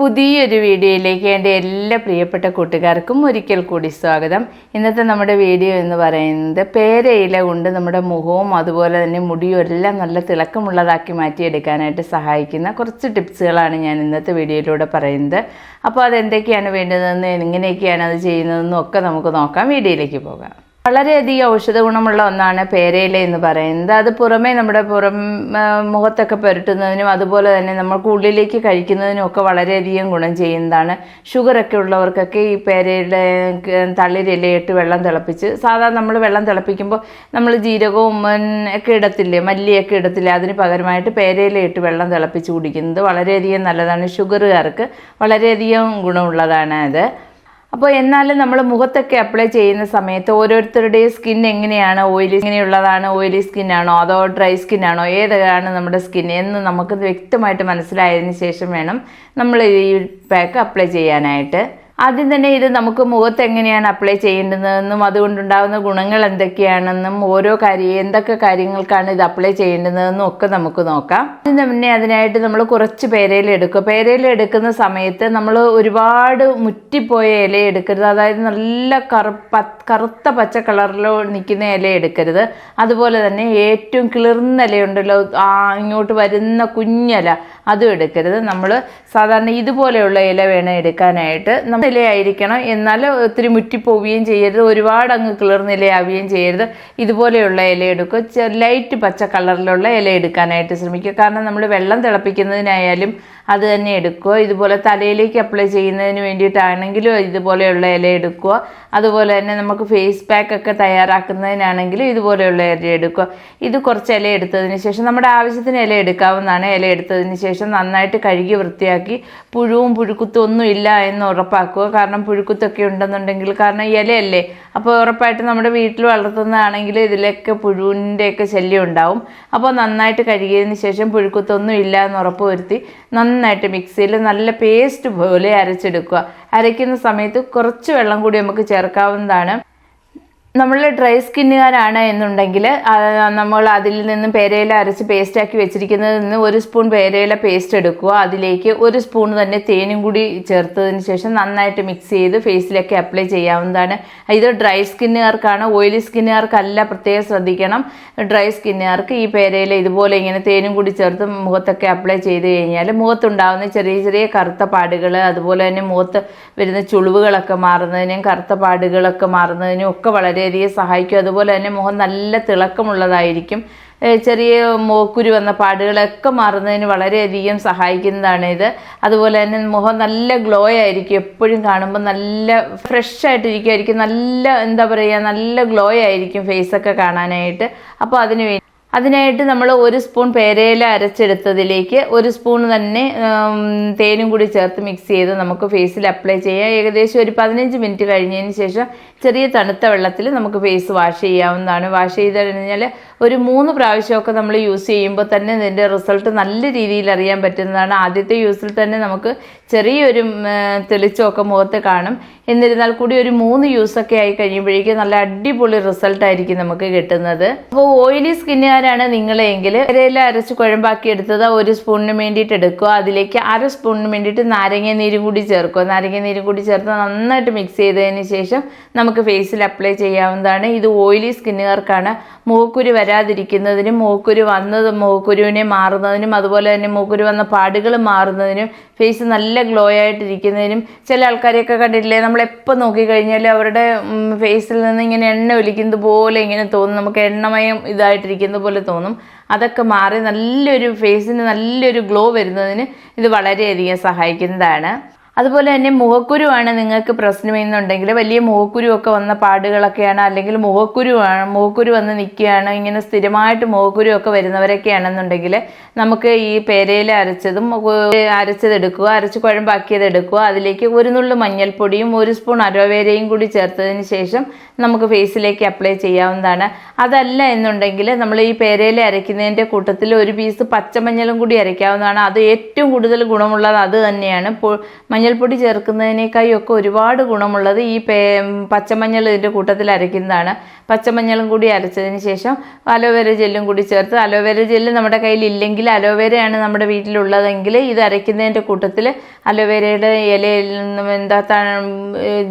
പുതിയൊരു വീഡിയോയിലേക്ക് എന്റെ എല്ലാ പ്രിയപ്പെട്ട കൂട്ടുകാർക്കും ഒരിക്കൽ കൂടി സ്വാഗതം. ഇന്നത്തെ നമ്മുടെ വീഡിയോ എന്ന് പറയുന്നത് പേരയില കൊണ്ട് നമ്മുടെ മുഖവും അതുപോലെ തന്നെ മുടിയും എല്ലാം നല്ല തിളക്കമുള്ളതാക്കി മാറ്റിയെടുക്കാനായിട്ട് സഹായിക്കുന്ന കുറച്ച് ടിപ്സുകളാണ് ഞാൻ ഇന്നത്തെ വീഡിയോയിലൂടെ പറയുന്നത്. അപ്പോൾ അതെന്തൊക്കെയാണ് വേണ്ടതെന്ന് എങ്ങനെയൊക്കെയാണ് അത് ചെയ്യുന്നതെന്നും ഒക്കെ നമുക്ക് നോക്കാം. വീഡിയോയിലേക്ക് പോകാം. വളരെയധികം ഔഷധ ഗുണമുള്ള ഒന്നാണ് പേരയില എന്ന് പറയുന്നത്. അത് പുറമേ നമ്മുടെ പുറം മുഖത്തൊക്കെ പുരട്ടുന്നതിനും അതുപോലെ തന്നെ നമ്മൾക്ക് ഉള്ളിലേക്ക് കഴിക്കുന്നതിനും ഒക്കെ വളരെയധികം ഗുണം ചെയ്യുന്നതാണ്. ഷുഗറൊക്കെ ഉള്ളവർക്കൊക്കെ ഈ പേരയുടെ തളിരിലയിട്ട് വെള്ളം തിളപ്പിച്ച് സാധാരണ നമ്മൾ വെള്ളം തിളപ്പിക്കുമ്പോൾ നമ്മൾ ജീരകവും ഒക്കെ ഇടത്തില്ലേ മല്ലിയൊക്കെ ഇടത്തില്ലേ അതിന് പകരമായിട്ട് പേരയിലയിട്ട് വെള്ളം തിളപ്പിച്ച് കുടിക്കുന്നത് വളരെയധികം നല്ലതാണ്. ഷുഗറുകാർക്ക് വളരെയധികം ഗുണമുള്ളതാണ് അത്. അപ്പോൾ എന്നാലും നമ്മൾ മുഖത്തൊക്കെ അപ്ലൈ ചെയ്യുന്ന സമയത്ത് ഓരോരുത്തരുടെയും സ്കിൻ എങ്ങനെയാണ്? ഓയിലി ഇങ്ങനെയുള്ളതാണ് ഓയിലി സ്കിന്നാണോ അതോ ഡ്രൈ സ്കിന്നാണോ ഏതാണ് നമ്മുടെ സ്കിൻ എന്ന് നമുക്ക് വ്യക്തമായിട്ട് മനസ്സിലായതിന് ശേഷം വേണം നമ്മൾ ഈ പാക്ക് അപ്ലൈ ചെയ്യാനായിട്ട്. ആദ്യം തന്നെ ഇത് നമുക്ക് മുഖത്ത് എങ്ങനെയാണ് അപ്ലൈ ചെയ്യേണ്ടതെന്നും അതുകൊണ്ടുണ്ടാകുന്ന ഗുണങ്ങൾ എന്തൊക്കെയാണെന്നും ഓരോ കാര്യം എന്തൊക്കെ കാര്യങ്ങൾക്കാണ് ഇത് അപ്ലൈ ചെയ്യേണ്ടതെന്നും ഒക്കെ നമുക്ക് നോക്കാം. അതിന് മുന്നേ അതിനായിട്ട് നമ്മൾ കുറച്ച് പേരയിൽ എടുക്കും. പേരയിൽ എടുക്കുന്ന സമയത്ത് നമ്മൾ ഒരുപാട് മുറ്റിപ്പോയ ഇല എടുക്കരുത്. അതായത് നല്ല കറുപ്പ കറുത്ത പച്ച കളറിലോ നിൽക്കുന്ന ഇല എടുക്കരുത്. അതുപോലെ തന്നെ ഏറ്റവും കിളിർന്ന ഇലയുണ്ടല്ലോ ഇങ്ങോട്ട് വരുന്ന കുഞ്ഞല. അതും എടുക്കരുത്. നമ്മൾ സാധാരണ ഇതുപോലെയുള്ള ഇല വേണം എടുക്കാനായിട്ട്. നമ്മൾ ഇലയായിരിക്കണം. എന്നാൽ ഒത്തിരി മുറ്റിപ്പോവുകയും ചെയ്യരുത്. ഒരുപാട് അങ്ങ് കിളിർന്ന ഇലയാവുകയും ചെയ്യരുത്. ഇതുപോലെയുള്ള ഇല എടുക്കുക ലൈറ്റ് പച്ച കളറിലുള്ള ഇല എടുക്കാനായിട്ട് ശ്രമിക്കുക. കാരണം നമ്മൾ വെള്ളം തിളപ്പിക്കുന്നതിനായാലും അത് തന്നെ എടുക്കുക ഇതുപോലെ തലയിലേക്ക് അപ്ലൈ ചെയ്യുന്നതിന് വേണ്ടിയിട്ടാണെങ്കിലും ഇതുപോലെയുള്ള ഇല എടുക്കുക അതുപോലെ തന്നെ നമുക്ക് ഫേസ് പാക്ക് ഒക്കെ തയ്യാറാക്കുന്നതിനാണെങ്കിലും ഇതുപോലെയുള്ള ഇല എടുക്കുക ഇത് കുറച്ച് ഇല എടുത്തതിന് ശേഷം നമ്മുടെ ആവശ്യത്തിന് ഇല എടുക്കാവുന്നതാണ്. ഇല എടുത്തതിന് ശേഷം നന്നായിട്ട് കഴുകി വൃത്തിയാക്കി പുഴുവും പുഴുക്കുത്തും ഒന്നും ഇല്ല എന്ന് ഉറപ്പാക്കുക. കാരണം പുഴുക്കുത്തൊക്കെ ഉണ്ടെന്നുണ്ടെങ്കിൽ കാരണം ഇലയല്ലേ? അപ്പോൾ ഉറപ്പായിട്ട് നമ്മുടെ വീട്ടിൽ വളർത്തുന്നതാണെങ്കിൽ ഇതിലൊക്കെ പുഴുവിന്റെയൊക്കെ ശല്യം ഉണ്ടാവും. അപ്പോൾ നന്നായിട്ട് കഴുകിയതിന് ശേഷം പുഴുക്കുത്തൊന്നും ഇല്ല എന്ന് ഉറപ്പ് വരുത്തി നന്നായിട്ട് മിക്സിയിൽ നല്ല പേസ്റ്റ് പോലെ അരച്ചെടുക്കുക. അരയ്ക്കുന്ന സമയത്ത് കുറച്ച് വെള്ളം കൂടി നമുക്ക് ചേർക്കാവുന്നതാണ്. നമ്മൾ ഡ്രൈ സ്കിന്നുകാരാണ് എന്നുണ്ടെങ്കിൽ നമ്മൾ അതിൽ നിന്ന് പേരയില അരച്ച് പേസ്റ്റാക്കി വെച്ചിരിക്കുന്നതിൽ നിന്ന് ഒരു സ്പൂൺ പേരയില പേസ്റ്റ് എടുക്കുക. അതിലേക്ക് ഒരു സ്പൂൺ തന്നെ തേനും കൂടി ചേർത്തതിന് ശേഷം നന്നായിട്ട് മിക്സ് ചെയ്ത് ഫേസിലൊക്കെ അപ്ലൈ ചെയ്യാവുന്നതാണ്. ഇത് ഡ്രൈ സ്കിന്നുകാർക്കാണ്. ഓയിലി സ്കിന്നുകാർക്കല്ല പ്രത്യേകം ശ്രദ്ധിക്കണം. ഡ്രൈ സ്കിന്നുകാർക്ക് ഈ പേരയില ഇതുപോലെ ഇങ്ങനെ തേനും കൂടി ചേർത്ത് മുഖത്തൊക്കെ അപ്ലൈ ചെയ്ത് കഴിഞ്ഞാൽ മുഖത്തുണ്ടാകുന്ന ചെറിയ ചെറിയ കറുത്ത പാടുകൾ അതുപോലെ തന്നെ മുഖത്ത് വരുന്ന ചുളിവുകളൊക്കെ മാറുന്നതിനും കറുത്ത പാടുകളൊക്കെ മാറുന്നതിനും ഒക്കെ വളരെയധികം സഹായിക്കും. അതുപോലെ തന്നെ മുഖം നല്ല തിളക്കമുള്ളതായിരിക്കും. ചെറിയ മോക്കുരു വന്ന പാടുകളൊക്കെ മാറുന്നതിന് വളരെയധികം സഹായിക്കുന്നതാണ് ഇത്. അതുപോലെ തന്നെ മുഖം നല്ല ഗ്ലോ ആയിരിക്കും എപ്പോഴും കാണുമ്പോൾ. നല്ല ഫ്രഷ് ആയിട്ടിരിക്കുമായിരിക്കും നല്ല എന്താ പറയുക നല്ല ഗ്ലോ ആയിരിക്കും ഫേസൊക്കെ കാണാനായിട്ട്. അപ്പോൾ അതിന് വേണ്ടി അതിനായിട്ട് നമ്മൾ ഒരു സ്പൂൺ പേരയില അരച്ചെടുത്തതിലേക്ക് ഒരു സ്പൂൺ തന്നെ തേനും കൂടി ചേർത്ത് മിക്സ് ചെയ്ത് നമുക്ക് ഫേസിൽ അപ്ലൈ ചെയ്യാം. ഏകദേശം ഒരു പതിനഞ്ച് മിനിറ്റ് കഴിഞ്ഞതിന് ശേഷം ചെറിയ തണുത്ത വെള്ളത്തിൽ നമുക്ക് ഫേസ് വാഷ് ചെയ്യാവുന്നതാണ്. വാഷ് ചെയ്ത് കഴിഞ്ഞാൽ ഒരു മൂന്ന് പ്രാവശ്യമൊക്കെ നമ്മൾ യൂസ് ചെയ്യുമ്പോൾ തന്നെ ഇതിന്റെ റിസൾട്ട് നല്ല രീതിയിൽ അറിയാൻ പറ്റുന്നതാണ്. ആദ്യത്തെ യൂസിൽ തന്നെ നമുക്ക് ചെറിയൊരു തെളിച്ചമൊക്കെ മുഖത്ത് കാണും. എന്നിരുന്നാൽ കൂടി ഒരു മൂന്ന് യൂസൊക്കെ ആയി കഴിയുമ്പോഴേക്കും നല്ല അടിപൊളി റിസൾട്ടായിരിക്കും നമുക്ക് കിട്ടുന്നത്. അപ്പോൾ ഓയിലി സ്കിന്നുകാരാണ് നിങ്ങളെങ്കിൽ ഇരയെല്ലാം അരച്ച് കുഴമ്പാക്കി എടുത്തത് ഒരു സ്പൂണിന് വേണ്ടിയിട്ട് എടുക്കുക. അതിലേക്ക് അര സ്പൂണിന് വേണ്ടിയിട്ട് നാരങ്ങ നീരും കൂടി ചേർക്കുക. നാരങ്ങ നീരും കൂടി ചേർത്ത് നന്നായിട്ട് മിക്സ് ചെയ്തതിന് ശേഷം നമുക്ക് ഫേസിൽ അപ്ലൈ ചെയ്യാവുന്നതാണ്. ഇത് ഓയിലി സ്കിന്നുകാർക്കാണ്. മൂക്കുരു വരാതിരിക്കുന്നതിനും മൂക്കുരു വന്നത് മൂക്കുരുവിനെ മാറുന്നതിനും അതുപോലെ തന്നെ മൂക്കുരു വന്ന പാടുകൾ മാറുന്നതിനും ഫേസ് നല്ല ഗ്ലോ ആയിട്ടിരിക്കുന്നതിനും ചില ആൾക്കാരെയൊക്കെ കണ്ടിട്ടില്ലേ? നമ്മളെപ്പോൾ നോക്കിക്കഴിഞ്ഞാലും അവരുടെ ഫേസിൽ നിന്ന് ഇങ്ങനെ എണ്ണ ഒലിക്കുന്നത് പോലെ ഇങ്ങനെ തോന്നും. നമുക്ക് എണ്ണമയം ഇതായിട്ടിരിക്കുന്നത് പോലെ തോന്നും. അതൊക്കെ മാറി നല്ലൊരു ഫേസിന് നല്ലൊരു ഗ്ലോ വരുന്നതിന് ഇത് വളരെയധികം സഹായിക്കുന്നതാണ്. അതുപോലെ തന്നെ മുഖക്കുരുവാണ് നിങ്ങൾക്ക് പ്രശ്നമെന്നുണ്ടെങ്കിൽ വലിയ മുഖക്കുരുവൊക്കെ വന്ന പാടുകളൊക്കെയാണ്. അല്ലെങ്കിൽ മുഖക്കുരുവാണ് മുഖക്കുരു വന്ന് നിൽക്കുകയാണ് ഇങ്ങനെ സ്ഥിരമായിട്ട് മുഖക്കുരു ഒക്കെ വരുന്നവരൊക്കെയാണെന്നുണ്ടെങ്കിൽ നമുക്ക് ഈ പേരയില അരച്ചതും അരച്ചതെടുക്കുക അരച്ച് കുഴമ്പാക്കിയത് എടുക്കുക അതിലേക്ക് ഒരു നുള്ളു മഞ്ഞൾപ്പൊടിയും ഒരു സ്പൂൺ അരോവേരയും കൂടി ചേർത്തതിന് ശേഷം നമുക്ക് ഫേസിലേക്ക് അപ്ലൈ ചെയ്യാവുന്നതാണ്. അതല്ല എന്നുണ്ടെങ്കിൽ നമ്മൾ ഈ പേരയില അരയ്ക്കുന്നതിന്റെ കൂട്ടത്തിൽ ഒരു പീസ് പച്ചമഞ്ഞളും കൂടി അരയ്ക്കാവുന്നതാണ്. അത് ഏറ്റവും കൂടുതൽ ഗുണമുള്ളത് അത് തന്നെയാണ്. മഞ്ഞൾ മഞ്ഞൾപ്പൊടി ചേർക്കുന്നതിനേക്കായി ഒക്കെ ഒരുപാട് ഗുണമുള്ളത് ഈ പച്ചമഞ്ഞൾ ഇതിന്റെ കൂട്ടത്തിൽ അരയ്ക്കുന്നതാണ്. പച്ചമഞ്ഞളും കൂടി അരച്ചതിന് ശേഷം അലോവേര ജെല്ലും കൂടി ചേർത്ത് അലോവേര ജെല്ല് നമ്മുടെ കയ്യിൽ ഇല്ലെങ്കിൽ അലോവേരയാണ് നമ്മുടെ വീട്ടിലുള്ളതെങ്കിൽ ഇത് അരയ്ക്കുന്നതിന്റെ കൂട്ടത്തിൽ അലോവേരയുടെ ഇലയിൽ എന്താ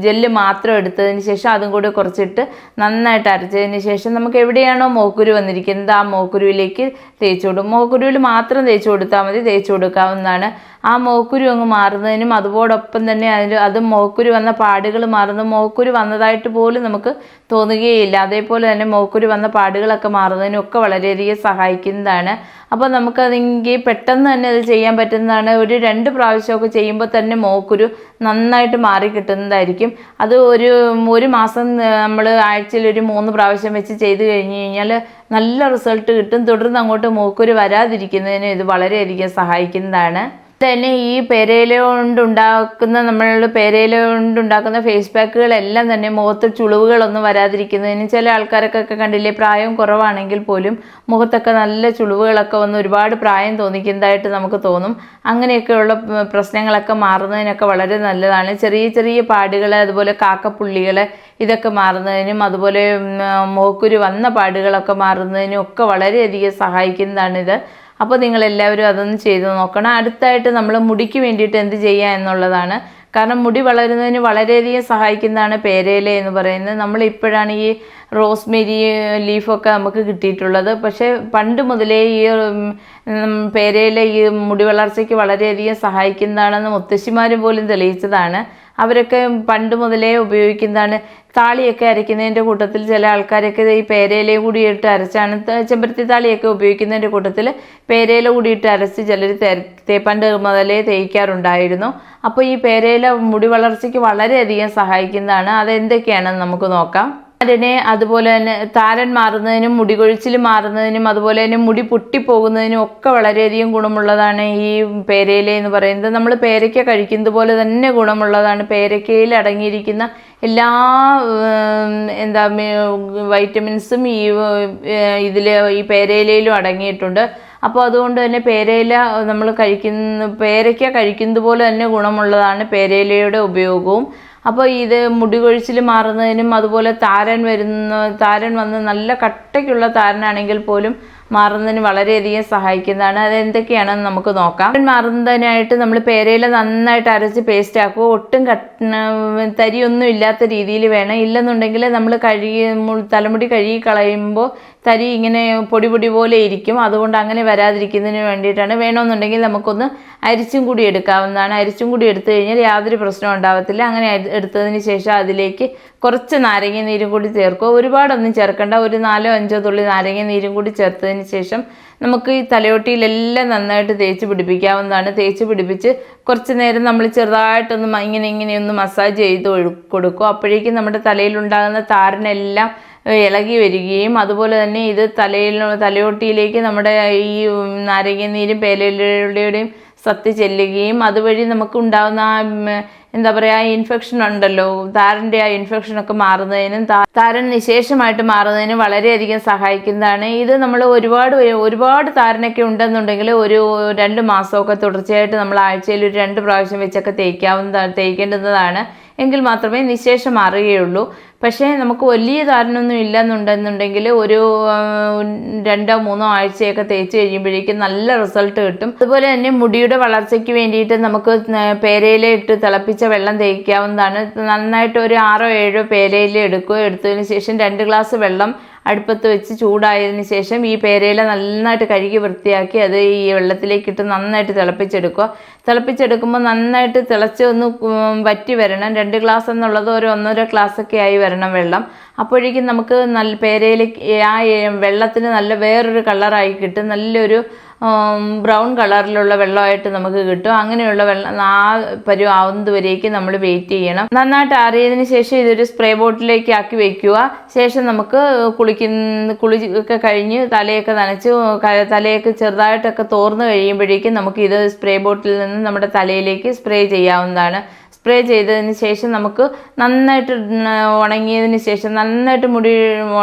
ജെല്ല് മാത്രം എടുത്തതിന് ശേഷം അതും കൂടി കുറച്ചിട്ട് നന്നായിട്ട് അരച്ചതിന് ശേഷം നമുക്ക് എവിടെയാണോ മോക്കുരു വന്നിരിക്കുന്നത് ആ മോക്കുരുവിലേക്ക് തേച്ചു കൊടുക്കും മോക്കുരുവിൽ മാത്രം തേച്ച് കൊടുത്താൽ മതി തേച്ച് കൊടുക്കാവുന്നതാണ്. ആ മോക്കുരു അങ്ങ് മാറുന്നതിനും അതോടൊപ്പം തന്നെ അതിൽ അത് മോക്കുരു വന്ന പാടുകൾ മാറുന്നു മോക്കുരു വന്നതായിട്ട് പോലും നമുക്ക് തോന്നുകയില്ല. അതേപോലെ തന്നെ മോക്കുരു വന്ന പാടുകളൊക്കെ മാറുന്നതിനും ഒക്കെ വളരെയധികം സഹായിക്കുന്നതാണ്. അപ്പോൾ നമുക്കതെങ്കിൽ പെട്ടെന്ന് തന്നെ അത് ചെയ്യാൻ പറ്റുന്നതാണ്. ഒരു രണ്ട് പ്രാവശ്യമൊക്കെ ചെയ്യുമ്പോൾ തന്നെ മോക്കുരു നന്നായിട്ട് മാറി കിട്ടുന്നതായിരിക്കും. അത് ഒരു ഒരു മാസം നമ്മൾ ആഴ്ചയിൽ ഒരു മൂന്ന് പ്രാവശ്യം വെച്ച് ചെയ്ത് കഴിഞ്ഞ് കഴിഞ്ഞാൽ നല്ല റിസൾട്ട് കിട്ടും. തുടർന്ന് അങ്ങോട്ട് മൂക്കുരു വരാതിരിക്കുന്നതിന് ഇത് വളരെയധികം സഹായിക്കുന്നതാണ്. തന്നെ ഈ പേരയില കൊണ്ടുണ്ടാക്കുന്ന നമ്മൾ പേരയില കൊണ്ടുണ്ടാക്കുന്ന ഫേസ് പാക്കുകളെല്ലാം തന്നെ മുഖത്ത് ചുളിവുകളൊന്നും വരാതിരിക്കുന്നതിന് ചില ആൾക്കാരൊക്കെ കണ്ടില്ലേ പ്രായം കുറവാണെങ്കിൽ പോലും മുഖത്തൊക്കെ നല്ല ചുളിവുകളൊക്കെ വന്ന് ഒരുപാട് പ്രായം തോന്നിക്കുന്നതായിട്ട് നമുക്ക് തോന്നും. അങ്ങനെയൊക്കെയുള്ള പ്രശ്നങ്ങളൊക്കെ മാറുന്നതിനൊക്കെ വളരെ നല്ലതാണ്. ചെറിയ ചെറിയ പാടുകൾ അതുപോലെ കാക്കപ്പുള്ളികൾ ഇതൊക്കെ മാറുന്നതിനും അതുപോലെ മോക്കുരു വന്ന പാടുകളൊക്കെ മാറുന്നതിനും ഒക്കെ വളരെയധികം സഹായിക്കുന്നതാണിത്. അപ്പോൾ നിങ്ങളെല്ലാവരും അതൊന്ന് ചെയ്ത് നോക്കണം. അടുത്തായിട്ട് നമ്മൾ മുടിക്ക് വേണ്ടിയിട്ട് എന്ത് ചെയ്യുക എന്നുള്ളതാണ്. കാരണം മുടി വളരുന്നതിന് വളരെയധികം സഹായിക്കുന്നതാണ് പേരയില എന്ന് പറയുന്നത്. നമ്മൾ ഇപ്പോഴാണ് ഈ റോസ്മേരി ലീഫൊക്കെ നമുക്ക് കിട്ടിയിട്ടുള്ളത്. പക്ഷേ പണ്ട് മുതലേ ഈ പേരയില ഈ മുടി വളർച്ചയ്ക്ക് വളരെയധികം സഹായിക്കുന്നതാണെന്ന് മുത്തശ്ശിമാരും പോലും തെളിയിച്ചതാണ്. അവരൊക്കെ പണ്ട് മുതലേ ഉപയോഗിക്കുന്നതാണ്. താളിയൊക്കെ അരയ്ക്കുന്നതിന്റെ കൂട്ടത്തിൽ ചില ആൾക്കാരൊക്കെ ഈ പേരയിലയും കൂടി ഇട്ട് അരച്ചാണ്. ചെമ്പരത്തി താളിയൊക്കെ ഉപയോഗിക്കുന്നതിന്റെ കൂട്ടത്തിൽ പേരയില കൂടി ഇട്ട് അരച്ച് ചിലർ തേപ്പാന്റെ മുതലേ തേയ്ക്കാറുണ്ടായിരുന്നു അപ്പോൾ ഈ പേരയില മുടി വളർച്ചയ്ക്ക് വളരെയധികം സഹായിക്കുന്നതാണ്. അതെന്തൊക്കെയാണെന്ന് നമുക്ക് നോക്കാം. താരനെ അതുപോലെ തന്നെ താരൻ മാറുന്നതിനും മുടി കൊഴിച്ചിൽ മാറുന്നതിനും അതുപോലെ തന്നെ മുടി പൊട്ടിപ്പോകുന്നതിനും ഒക്കെ വളരെയധികം ഗുണമുള്ളതാണ് ഈ പേരയില എന്ന് പറയുന്നത്. നമ്മൾ പേരയ്ക്ക കഴിക്കുന്നത് പോലെ തന്നെ ഗുണമുള്ളതാണ്. പേരയ്ക്കയിൽ അടങ്ങിയിരിക്കുന്ന എല്ലാ എന്താ വൈറ്റമിൻസും ഈ ഇതിൽ ഈ പേരയിലയിലും അടങ്ങിയിട്ടുണ്ട്. അപ്പോൾ അതുകൊണ്ട് തന്നെ പേരയില നമ്മൾ കഴിക്കുന്ന പേരയ്ക്ക കഴിക്കുന്നത് പോലെ തന്നെ ഗുണമുള്ളതാണ് പേരയിലയുടെ ഉപയോഗവും. അപ്പോൾ ഇത് മുടി കൊഴിച്ചിൽ മാറുന്നതിനും അതുപോലെ താരൻ വരുന്ന താരൻ വന്ന് നല്ല കട്ടയ്ക്കുള്ള താരനാണെങ്കിൽ പോലും മാറുന്നതിന് വളരെയധികം സഹായിക്കുന്നതാണ്. അത് എന്തൊക്കെയാണെന്ന് നമുക്ക് നോക്കാം. മാറുന്നതിനായിട്ട് നമ്മൾ പേരയില നന്നായിട്ട് അരച്ച് പേസ്റ്റ് ആക്കുക. ഒട്ടും കട്ട് തരിയൊന്നും ഇല്ലാത്ത രീതിയിൽ വേണം. ഇല്ലെന്നുണ്ടെങ്കിൽ നമ്മൾ കഴുകി തലമുടി കഴുകി കളയുമ്പോൾ തരി ഇങ്ങനെ പൊടി പൊടി പോലെ ഇരിക്കും. അതുകൊണ്ട് അങ്ങനെ വരാതിരിക്കുന്നതിന് വേണ്ടിയിട്ടാണ്. വേണമെന്നുണ്ടെങ്കിൽ നമുക്കൊന്ന് അരിച്ചും കൂടി എടുക്കാവുന്നതാണ്. അരിച്ചും കൂടി എടുത്തു കഴിഞ്ഞാൽ യാതൊരു പ്രശ്നവും ഉണ്ടാവത്തില്ല. അങ്ങനെ എടുത്തതിന് ശേഷം അതിലേക്ക് കുറച്ച് നാരങ്ങ നീരും കൂടി ചേർക്കുക. ഒരുപാടൊന്നും ചേർക്കണ്ട. ഒരു നാലോ അഞ്ചോ തുള്ളി നാരങ്ങ നീരും കൂടി ചേർത്തതിന് ശേഷം നമുക്ക് ഈ തലയോട്ടിയിലെല്ലാം നന്നായിട്ട് തേച്ച് പിടിപ്പിക്കാവുന്നതാണ്. തേച്ച് പിടിപ്പിച്ച് കുറച്ച് നേരം നമ്മൾ ചെറുതായിട്ടൊന്ന് ഇങ്ങനെ ഇങ്ങനെ ഒന്ന് മസാജ് ചെയ്ത് കൊടുക്കും. അപ്പോഴേക്കും നമ്മുടെ തലയിലുണ്ടാകുന്ന താരനെല്ലാം ഇളകി വരികയും അതുപോലെ തന്നെ ഇത് തലയിൽ തലയോട്ടിയിലേക്ക് നമ്മുടെ ഈ ഉം, നാരങ്ങനീരും പേലയുടെയും സത്ത് ചെല്ലുകയും അതുവഴി നമുക്ക് ഉണ്ടാകുന്ന എന്താ പറയുക ഇൻഫെക്ഷൻ ഉണ്ടല്ലോ. താരന്റെ ആ ഇൻഫെക്ഷനൊക്കെ മാറുന്നതിനും താരൻ നിശേഷമായിട്ട് മാറുന്നതിനും വളരെയധികം സഹായിക്കുന്നതാണ്. ഇത് നമ്മൾ ഒരുപാട് ഒരുപാട് താരനൊക്കെ ഉണ്ടെന്നുണ്ടെങ്കിൽ ഒരു രണ്ട് മാസമൊക്കെ തുടർച്ചയായിട്ട് നമ്മൾ ആഴ്ചയിൽ ഒരു രണ്ട് പ്രാവശ്യം വെച്ചൊക്കെ തേക്കാവുന്ന തേക്കേണ്ടുന്നതാണ്. എങ്കിൽ മാത്രമേ നിശേഷം മാറുകയുള്ളൂ പക്ഷേ നമുക്ക് വലിയ ധാരണയൊന്നും ഇല്ലെന്നുണ്ടെന്നുണ്ടെങ്കിൽ ഒരു രണ്ടോ മൂന്നോ ആഴ്ചയൊക്കെ തേച്ച് കഴിയുമ്പോഴേക്കും നല്ല റിസൾട്ട് കിട്ടും. അതുപോലെ തന്നെ മുടിയുടെ വളർച്ചയ്ക്ക് വേണ്ടിയിട്ട് നമുക്ക് പേരയില ഇട്ട് തിളപ്പിച്ച വെള്ളം തേക്കാവുന്നതാണ്. നന്നായിട്ട് ഒരു ആറോ ഏഴോ പേരയില എടുക്കുക എടുത്തതിന് ശേഷം രണ്ട് ഗ്ലാസ് വെള്ളം അടുപ്പത്ത് വെച്ച് ചൂടായതിന് ശേഷം ഈ പേരയില നന്നായിട്ട് കഴുകി വൃത്തിയാക്കി അത് ഈ വെള്ളത്തിലേക്കിട്ട് നന്നായിട്ട് തിളപ്പിച്ചെടുക്കുക. തിളപ്പിച്ചെടുക്കുമ്പോൾ നന്നായിട്ട് തിളച്ച് ഒന്ന് വറ്റി വരണം. രണ്ട് ഗ്ലാസ് എന്നുള്ളത് ഒരു ഒന്നര ഒക്കെ ആയി വരണം വെള്ളം. അപ്പോഴേക്കും നമുക്ക് നല്ല പേരയിലേക്ക് ആ വെള്ളത്തിന് നല്ല വേറൊരു കളറായി കിട്ടും. നല്ലൊരു ബ്രൗൺ കളറിലുള്ള വെള്ളമായിട്ട് നമുക്ക് കിട്ടും. അങ്ങനെയുള്ള വെള്ളം ആ പരുവം ആവുന്നത് വരേക്കും നമ്മൾ വെയിറ്റ് ചെയ്യണം. നന്നായിട്ട് അറിയതിന് ശേഷം ഇതൊരു സ്പ്രേ ബോട്ടിലേക്ക് ആക്കി വെക്കുക. ശേഷം നമുക്ക് കുളിക്കുന്ന കുളി കഴിഞ്ഞ് തലയൊക്കെ നനച്ച് തലയൊക്കെ ചെറുതായിട്ടൊക്കെ തോർന്നു കഴിയുമ്പോഴേക്കും നമുക്ക് ഇത് സ്പ്രേ ബോട്ടിൽ നിന്ന് നമ്മുടെ തലയിലേക്ക് സ്പ്രേ ചെയ്യാവുന്നതാണ്. സ്പ്രേ ചെയ്തതിന് ശേഷം നമുക്ക് നന്നായിട്ട് ഉണങ്ങിയതിന് ശേഷം നന്നായിട്ട് മുടി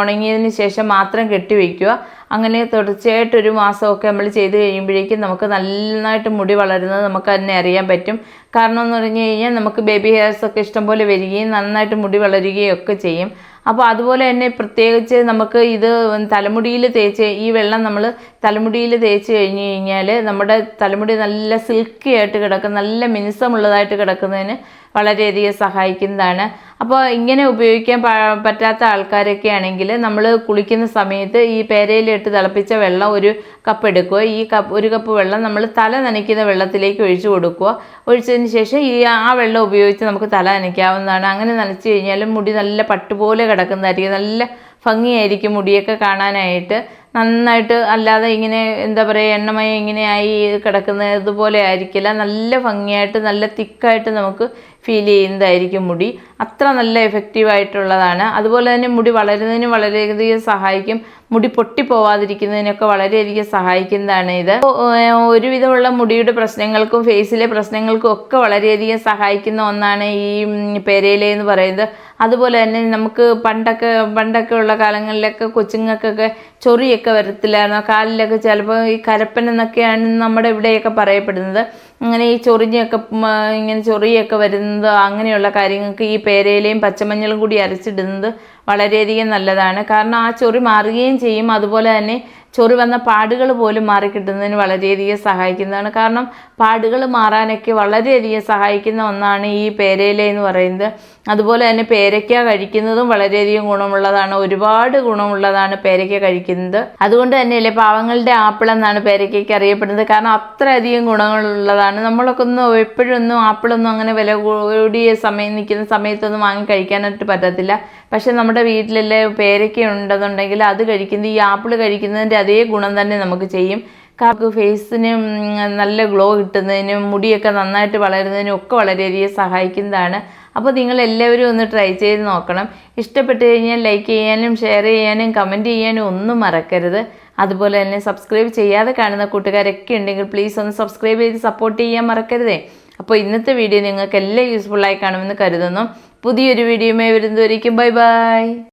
ഉണങ്ങിയതിന് ശേഷം മാത്രം കെട്ടിവെക്കുക അങ്ങനെ തുടർച്ചയായിട്ട് ഒരു മാസമൊക്കെ നമ്മൾ ചെയ്ത് കഴിയുമ്പോഴേക്കും നമുക്ക് നന്നായിട്ട് മുടി വളരുന്നത് നമുക്ക് തന്നെ അറിയാൻ പറ്റും. കാരണം എന്ന് പറഞ്ഞു കഴിഞ്ഞാൽ നമുക്ക് ബേബി ഹെയർസ് ഒക്കെ ഇഷ്ടംപോലെ വരികയും നന്നായിട്ട് മുടി വളരുകയും ഒക്കെ ചെയ്യും. അപ്പോൾ അതുപോലെ തന്നെ പ്രത്യേകിച്ച് നമുക്ക് ഇത് തലമുടിയിൽ തേച്ച് ഈ വെള്ളം നമ്മൾ തലമുടിയിൽ തേച്ച് കഴിഞ്ഞ് കഴിഞ്ഞാൽ നമ്മുടെ തലമുടി നല്ല സിൽക്കി ആയിട്ട് കിടക്കും നല്ല മിനുസമുള്ളതായിട്ട് കിടക്കുന്നതിന് വളരെയധികം സഹായിക്കുന്നതാണ്. അപ്പോൾ ഇങ്ങനെ ഉപയോഗിക്കാൻ പറ്റാത്ത ആൾക്കാരൊക്കെ ആണെങ്കിൽ നമ്മൾ കുളിക്കുന്ന സമയത്ത് ഈ പേരയിലിട്ട് തിളപ്പിച്ച വെള്ളം ഒരു കപ്പ് എടുക്കുക. ഈ കപ്പ് ഒരു കപ്പ് വെള്ളം നമ്മൾ തല നനയ്ക്കുന്ന വെള്ളത്തിലേക്ക് ഒഴിച്ചു കൊടുക്കുക. ഒഴിച്ചതിന് ശേഷം ഈ ആ വെള്ളം ഉപയോഗിച്ച് നമുക്ക് തല നനയ്ക്കാവുന്നതാണ്. അങ്ങനെ നനച്ച് കഴിഞ്ഞാൽ മുടി നല്ല പട്ടുപോലെ കിടക്കുന്നതായിരിക്കും. നല്ല ഭംഗിയായിരിക്കും മുടിയൊക്കെ കാണാനായിട്ട്. നന്നായിട്ട് അല്ലാതെ ഇങ്ങനെ എന്താ പറയുക എണ്ണമയം ഇങ്ങനെയായി കിടക്കുന്നത് ഇതുപോലെ ആയിരിക്കില്ല. നല്ല ഭംഗിയായിട്ട് നല്ല തിക്കായിട്ട് നമുക്ക് ഫീൽ ചെയ്യുന്നതായിരിക്കും മുടി. അത്ര നല്ല എഫക്റ്റീവായിട്ടുള്ളതാണ് അതുപോലെ തന്നെ മുടി വളരുന്നതിന് വളരെയധികം സഹായിക്കും. മുടി പൊട്ടി പോവാതിരിക്കുന്നതിനൊക്കെ വളരെയധികം സഹായിക്കുന്നതാണ് ഇത്. ഒരുവിധമുള്ള മുടിയുടെ പ്രശ്നങ്ങൾക്കും ഫേസിലെ പ്രശ്നങ്ങൾക്കും ഒക്കെ വളരെയധികം സഹായിക്കുന്ന ഒന്നാണ് ഈ പെരയില എന്ന് പറയുന്നത്. അതുപോലെ തന്നെ നമുക്ക് പണ്ടൊക്കെ പണ്ടൊക്കെ ഉള്ള കാലങ്ങളിലൊക്കെ കൊച്ചുങ്ങൾക്കൊക്കെ ചൊറിയൊക്കെ വരത്തില്ലായിരുന്നു? കാലിലൊക്കെ ചിലപ്പോൾ ഈ കരപ്പൻ എന്നൊക്കെയാണ് നമ്മുടെ ഇവിടെയൊക്കെ പറയപ്പെടുന്നത്. അങ്ങനെ ഈ ചൊറിഞ്ഞൊക്കെ ഇങ്ങനെ ചൊറിയൊക്കെ വരുന്നത് അങ്ങനെയുള്ള കാര്യങ്ങൾക്ക് ഈ പേരയിലയും പച്ചമഞ്ഞളും കൂടി അരച്ചിടുന്നത് വളരെയധികം നല്ലതാണ്. കാരണം ആ ചൊറി മാറുകയും ചെയ്യും. അതുപോലെ തന്നെ ചൊറി വന്ന പാടുകൾ പോലും മാറിക്കിട്ടുന്നതിന് വളരെയധികം സഹായിക്കുന്നതാണ്. കാരണം പാടുകൾ മാറാനൊക്കെ വളരെയധികം സഹായിക്കുന്ന ഒന്നാണ് ഈ പേരയില എന്ന് പറയുന്നത്. അതുപോലെ തന്നെ പേരയ്ക്ക കഴിക്കുന്നതും വളരെയധികം ഗുണമുള്ളതാണ്. ഒരുപാട് ഗുണമുള്ളതാണ് പേരയ്ക്ക കഴിക്കുന്നത്. അതുകൊണ്ട് തന്നെയല്ലേ പാവങ്ങളുടെ ആപ്പിൾ എന്നാണ് പേരയ്ക്കയ്ക്ക് അറിയപ്പെടുന്നത്. കാരണം അത്രയധികം ഗുണങ്ങളുള്ളതാണ്. നമ്മളൊക്കെ ഒന്നും എപ്പോഴൊന്നും ആപ്പിളൊന്നും അങ്ങനെ വില കൂടിയ സമയം നിൽക്കുന്ന സമയത്തൊന്നും വാങ്ങി കഴിക്കാനായിട്ട് പറ്റത്തില്ല. പക്ഷെ നമ്മുടെ വീട്ടിലല്ലേ പേരയ്ക്ക ഉണ്ടെന്നുണ്ടെങ്കിൽ അത് കഴിക്കുന്നത് ഈ ആപ്പിൾ കഴിക്കുന്നതിന്റെ അതേ ഗുണം തന്നെ നമുക്ക് ചെയ്യും. കാർക്ക് ഫേസിന് നല്ല ഗ്ലോ കിട്ടുന്നതിനും മുടിയൊക്കെ നന്നായിട്ട് വളരുന്നതിനും ഒക്കെ വളരെയധികം സഹായിക്കുന്നതാണ്. അപ്പോൾ നിങ്ങൾ എല്ലാവരും ഒന്ന് ട്രൈ ചെയ്ത് നോക്കണം. ഇഷ്ടപ്പെട്ട് കഴിഞ്ഞാൽ ലൈക്ക് ചെയ്യാനും ഷെയർ ചെയ്യാനും കമന്റ് ചെയ്യാനും ഒന്നും മറക്കരുത്. അതുപോലെ തന്നെ സബ്സ്ക്രൈബ് ചെയ്യാതെ കാണുന്ന കൂട്ടുകാരൊക്കെ ഉണ്ടെങ്കിൽ പ്ലീസ് ഒന്ന് സബ്സ്ക്രൈബ് ചെയ്ത് സപ്പോർട്ട് ചെയ്യാൻ മറക്കരുതേ. അപ്പോൾ ഇന്നത്തെ വീഡിയോ നിങ്ങൾക്ക് എല്ലാം യൂസ്ഫുള്ളായി കാണുമെന്ന് കരുതുന്നു. പുതിയൊരു വീഡിയോയുമായി വരുന്നതായിരിക്കും ബൈ ബൈ